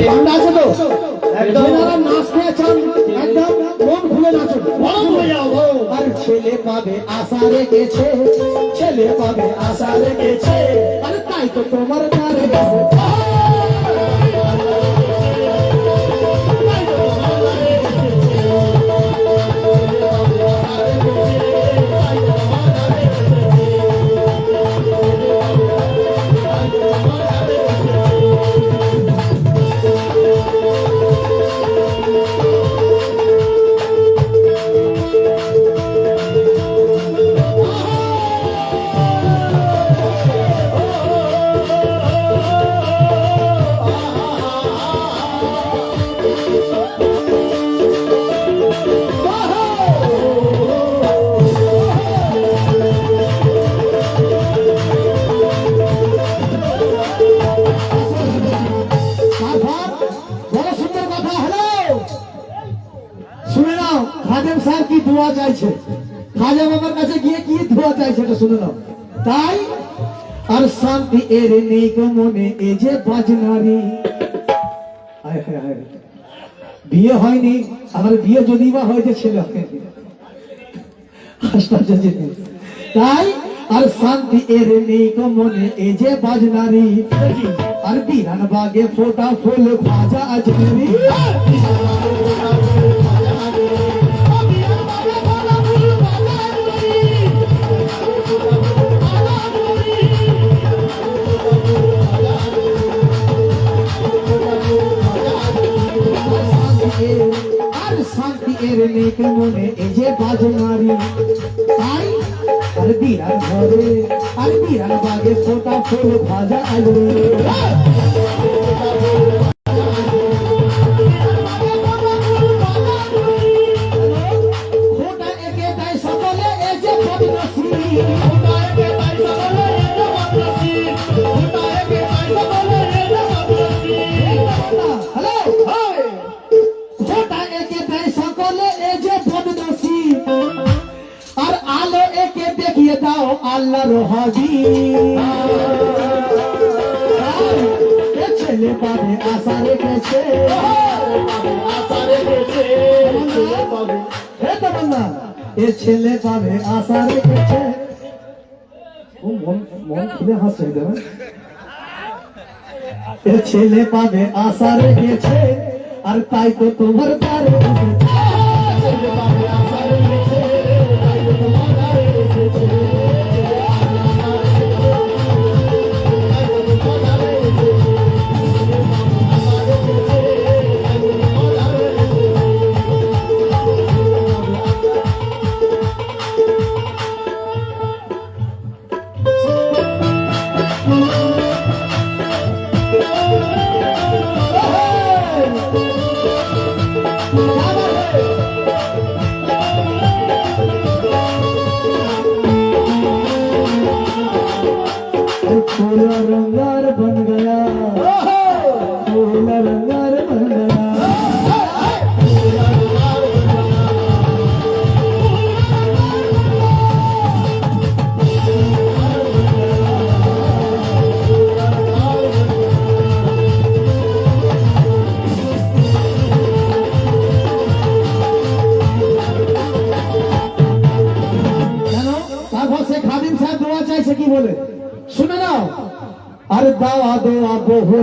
ঠান্ডা আছে তো? একদম। নাচতে চান একদম। মন খুলে নাচুন বড় হয়ে যাও আর ছেলে পাবে আশা রেখেছে ছেলে পাবে আশা রেখেছে। আরে তাই তো তোমার দ্বারে দোয়া চাইছে। খাজা বাবার কাছে গিয়ে কি দোয়া চাইছে এটা শুনে নাও। তাই আর শান্তি এর নেই গো মনে এ যে বাজনারি। বিয়ে হয়নি, আমার বিয়ে যদি বা হয়েছে ছেলে আশ্চর্য জিনিস। তাই আর শান্তি এর নেই গো মনে এ যে বাজনারি। আর বিরান বাগে ফোটা ফুল ভাজা আজমেরি বিরান ঘরে আর বিরান বাগে ফোটা ফুল ভাজা আজমেরি দেখিয়ে দাও আল্লাহর ছেলে পাবে আশা রেখেছে। এ ছেলে পাবে আশা রেখেছে। ছেলে পাবে আশা রেখেছে। আর তাই তো তোমার দ্বারে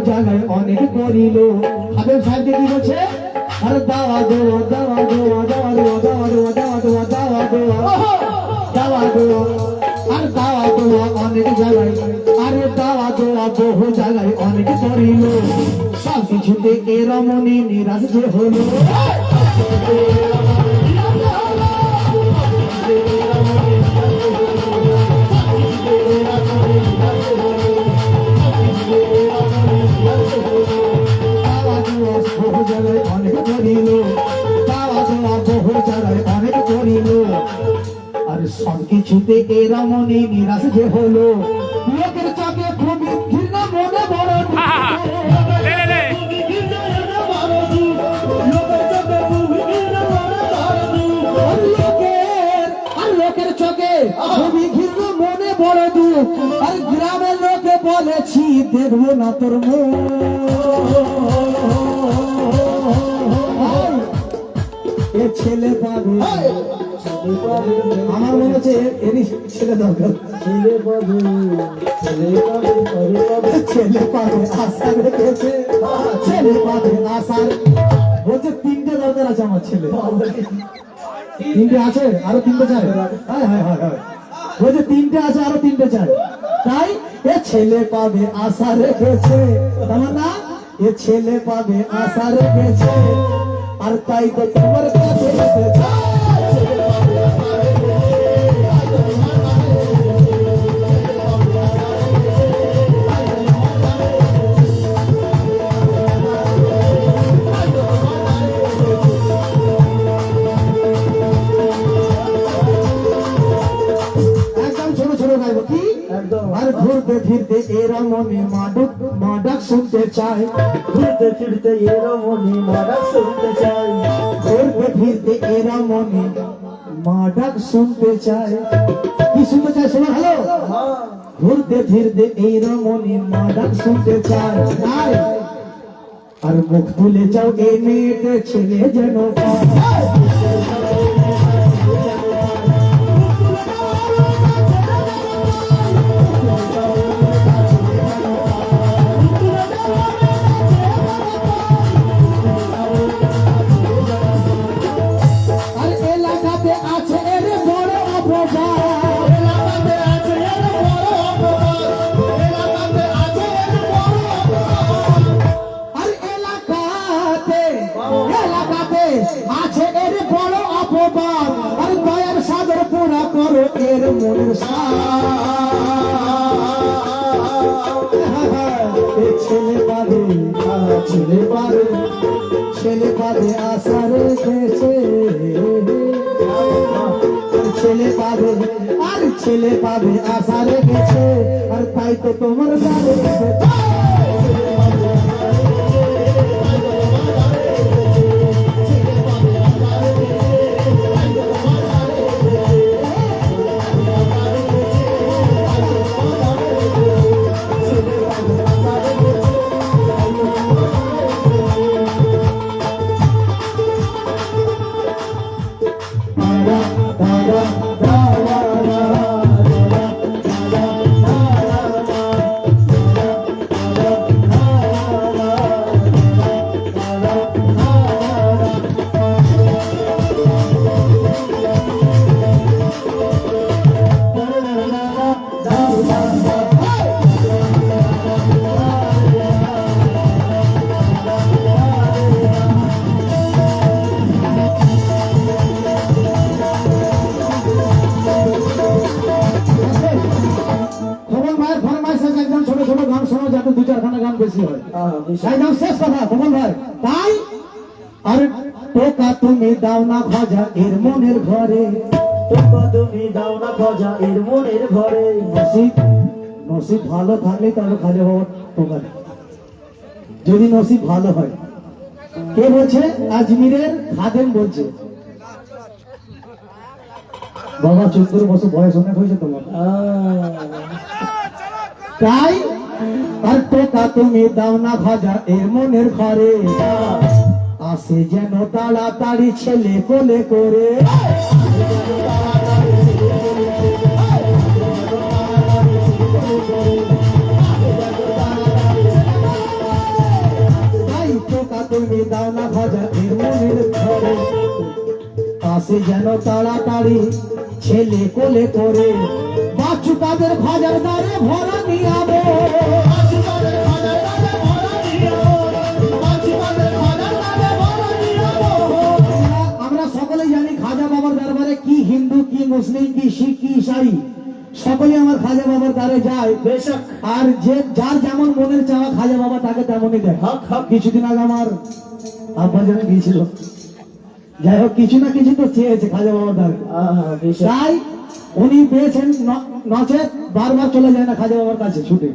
জায়গায় অনেক করিল খাদিম সাহেবকে কি বলছে আর দাওয়া দোয়া দাওয়া দোয়া দাওয়া দোয়া দাওয়া দোয়া দাওয়া দোয়া দাওয়া দোয়া দাওয়া দোয়া আর দাওয়া দোয়া অনেক জায়গায়। আরে দাওয়া দোয়া বহু জায়গায় অনেক করিল সব কিছুতে এ রমণী নিরাশ হলো। যে হলো। লোকের চাপে খুব ঘৃণা মনে বড় মনে বড় দুঃখ। গ্রামের লোকে বলেছি দেখব না তোর এ ছেলে পাবে। আমার মনে হচ্ছে এরই ছেলে দরকার। ছেলে পাবে আশা রেখেছে। না এ ছেলে পাবে আশা রেখেছে আর তাই তো তোমার কাছে শুনতে চায় ঘুরতে ফিরতে এরো মনে মারা শুনতে চাই, ঘুরতে ফিরতে এরা মনে মাডক শুনতে চায় কি শুনতে চায় শোনো, হ্যালো? হ্যাঁ ঘুরতে ফিরতে এরা মনে মাডক শুনতে চায় আর মুখ তুলে যাও এই মেয়েতে ছেলে যেন পায়। ছেলে পারে ছেলে পারে আশা রেখেছে। না ভাজা এর মনের ঘরে। তুমি দাও না খোঁজা এর মনের ঘরে। নসিব নসিব ভালো থাকলে তাহলে খালি হওয়ার দেয়। যদি নসিব ভালো হয়। কে বলছে? আজমিরের খাদেম বলছে। বাবা চোদ্দ বছর বয়স অনেক হয়েছে তোমার। তাই আর টোকা তুমি দাও না ভাজা এর মনের ঘরে। আসে যেন তাড়াতাড়ি ছেলে কোলে করে। আসে যেন তাড়াতাড়ি ছেলে কোলে করে। বাচ্চু তাদের ভাজার দ্বারে ভরা নিয়াবো হিন্দু কি মুসলিম কি শিখ কি ইসাই সকলে আমার খাজা বাবার দ্বারে যায়। বেশক। আর যে যার যেমন মনের চাওয়া খাজা বাবা তাকে তেমনই দেয়। হক হক। কিছুদিন আগে আমার আব্বা যেন গিয়েছিল। যাই হোক কিছু না কিছু তো চেয়েছে খাজা বাবার দ্বারে। তাই উনি পেয়েছেন নচে বারবার চলে যায় না খাজা বাবার কাছে ছুটে।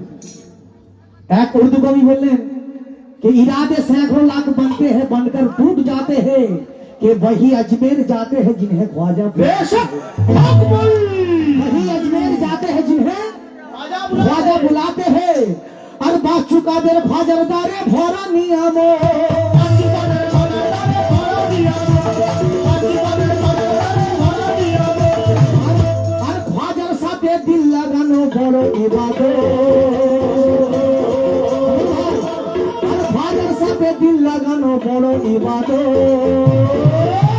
এক উর্দু কবি বললেন কি ইরাদে सैकड़ों লাখ বানতে হে বানকার টুট যাতে হে कि वही अजमेर जाते हैं जिन्हें ख्वाजा বেশক হক বল वही अजमेर जाते हैं जिन्हें ख्वाजा बुलाते हैं और बात चुका दे ख्वाजरदारे भरा नियमो আর খ্বাজার লাগানো বড় ইবাদত বড় ইবাদত?